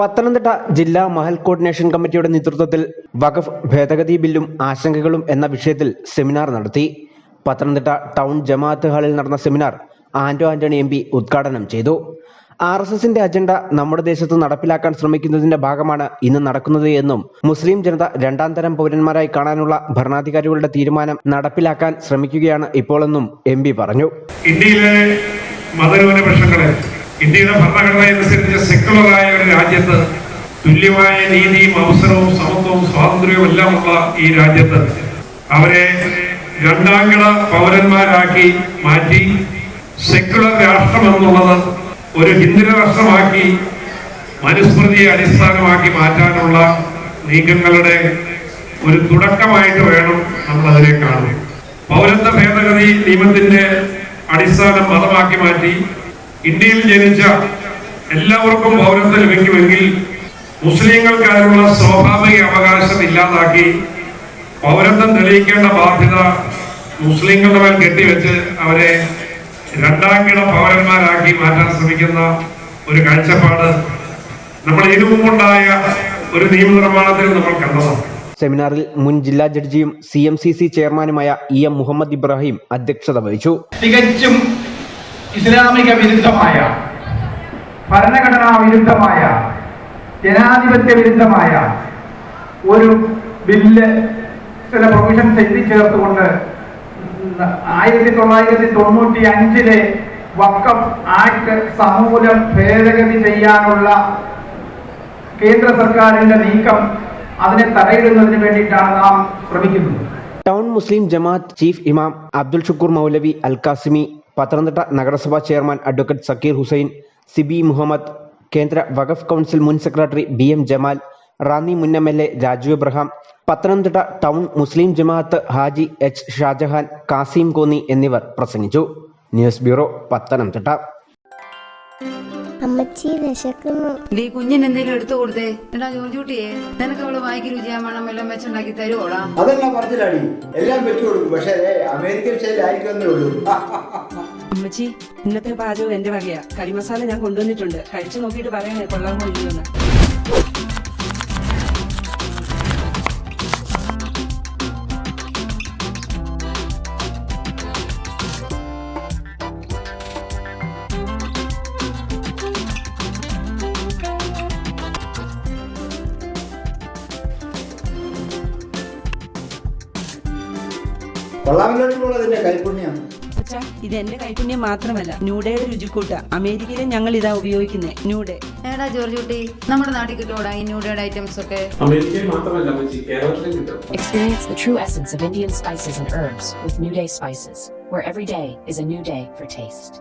പത്തനംതിട്ട ജില്ലാ മഹൽ കോർഡിനേഷൻ കമ്മിറ്റിയുടെ നേതൃത്വത്തിൽ വഖഫ് ഭേദഗതി ബില്ലും ആശങ്കകളും എന്ന വിഷയത്തിൽ സെമിനാർ നടത്തി. പത്തനംതിട്ട ടൗൺ ജമാഅത്ത് ഹാളിൽ നടന്ന seminar Anto Antony M P ഉദ്ഘാടനം ചെയ്തു. ആർ എസ് എസിന്റെ അജണ്ട നമ്മുടെ ദേശത്ത് നടപ്പിലാക്കാൻ ശ്രമിക്കുന്നതിന്റെ ഭാഗമാണ് ഇന്ന് നടക്കുന്നത് എന്നും മുസ്ലിം ജനത രണ്ടാം തരം പൗരന്മാരായി കാണാനുള്ള ഭരണാധികാരികളുടെ തീരുമാനം നടപ്പിലാക്കാൻ ശ്രമിക്കുകയാണ് ഇപ്പോഴെന്നും എം പി പറഞ്ഞു. ഇന്ത്യയിലെ മതന്യൂനപക്ഷങ്ങളെ ഇന്ത്യയുടെ ഭരണഘടന അനുസരിച്ച് സെക്കുലറായ ഒരു രാജ്യത്ത് തുല്യമായ നീതിയും അവസരവും സമത്വവും സ്വാതന്ത്ര്യവും എല്ലാം ഉള്ള ഈ രാജ്യത്ത് അവരെ രണ്ടാംകിട പൗരന്മാരാക്കി മാറ്റി സെക്കുലർ രാഷ്ട്രം എന്നുള്ളത് ഒരു ഹിന്ദു രാഷ്ട്രമാക്കി മനുസ്മൃതിയെ അടിസ്ഥാനമാക്കി മാറ്റാനുള്ള നീക്കങ്ങളുടെ ഒരു തുടക്കമായിട്ട് വേണം നമ്മൾ അതിനെ കാണുന്നത് പൗരത്വ ഭേദഗതി നിയമത്തിന്റെ അടിസ്ഥാനം മതമാക്കി മാറ്റി ഇന്ത്യയിൽ ജനിച്ച എല്ലാവർക്കും പൗരത്വം ലഭിക്കുമെങ്കിൽ മുസ്ലിങ്ങൾക്കായുള്ള സ്വാഭാവിക അവകാശം ഇല്ലാതാക്കി പൗരത്വം തെളിയിക്കേണ്ട ബാധ്യത മുസ്ലിങ്ങളുടെ മേൽ കെട്ടിവെച്ച് അവരെ രണ്ടാംകിട പൗരന്മാരാക്കി മാറ്റാൻ ശ്രമിക്കുന്ന ഒരു കാഴ്ചപ്പാട് നമ്മൾ ഇതിനു മുമ്പുണ്ടായ ഒരു നിയമനിർമ്മാണത്തിൽ നമ്മൾ കണ്ടതാണ്. സെമിനാറിൽ മുൻ ജില്ലാ ജഡ്ജിയും സി എം സി സി ചെയർമാനുമായ ഇ എം മുഹമ്മദ് ഇബ്രാഹിം അധ്യക്ഷത വഹിച്ചു. തികച്ചും ഇസ്ലാമിക വിരുദ്ധമായ ഭരണഘടനാ വിരുദ്ധമായ ജനാധിപത്യ വിരുദ്ധമായ ഒരു ബില്ല് ചില പ്രൊവിഷൻസ് എഴുതി ചേർത്തുകൊണ്ട് ആയിരത്തി തൊള്ളായിരത്തി തൊണ്ണൂറ്റി അഞ്ചിലെ വക്കം ആക്ട് സമൂലം ഭേദഗതി ചെയ്യാനുള്ള കേന്ദ്ര സർക്കാരിന്റെ നീക്കം അതിനെ തടയിടുന്നതിന് വേണ്ടിയിട്ടാണ് നാം ശ്രമിക്കുന്നത്. ടൗൺ മുസ്ലിം ജമാഅത്ത് ചീഫ് ഇമാം അബ്ദുൽ ഷുക്കൂർ മൗലവി അൽ കാസിമി പത്തനംതിട്ട നഗരസഭാ chairman advocate Zakir Hussain CB Muhammad കേന്ദ്ര വഖഫ് കൗൺസിൽ മുൻ secretary B M Jamal Ranni മുൻ M L A Raju Abraham Pathanamthitta town Muslim Jamaath Haji H Shajahan Kasim Konni എന്നിവർ പ്രസംഗിച്ചു. News bureau Pathanamthitta. അമ്മച്ചി വിശക്കുന്നു. നീ കുഞ്ഞിന് എന്തെങ്കിലും എടുത്തു കൊടുത്തേ. എടാ ജോർജൂട്ടിയെ നിനക്ക് അവൾ വായിക്ക് രുചിയാമണം എല്ലാം വെച്ചുണ്ടാക്കി തരുവോടാ? അതെല്ലാം പറഞ്ഞില്ലാടി എല്ലാം വെച്ചു കൊടുക്കും. പക്ഷേ അമേരിക്കൻ സ്റ്റൈൽ ആയിരിക്കുമെന്നേ ഉള്ളൂ. അമ്മച്ചി ഇന്നത്തെ പാചകം എന്റെ വകയാ. കരിമസാല ഞാൻ കൊണ്ടുവന്നിട്ടുണ്ട്. കഴിച്ചു നോക്കിയിട്ട് പറയണേ കൊള്ളാമോ ഇല്ലയോന്ന് കൊള്ളാമല്ലോ അതിന്റെ കൈപുണ്യം അച്ഛാ ഇത് എന്റെ കൈപുണ്യം മാത്രമല്ല. ന്യൂഡയുടെ രുചിക്കൂട്ട. അമേരിക്കയിലെ ഞങ്ങൾ ഇതാ ഉപയോഗിക്കുന്നത് ന്യൂഡേ. ഏടാ ജോർജ് കുട്ടി നമ്മുടെ നാട്ടിൽ കിട്ടുമോടാ ഈ ന്യൂഡേഡ് ഐറ്റംസ് ഒക്കെ? അമേരിക്കയിൽ മാത്രമല്ല കേരളത്തിലും കിട്ടും. Experience the true essence of Indian spices and herbs with New Day spices, where every day is a new day for taste.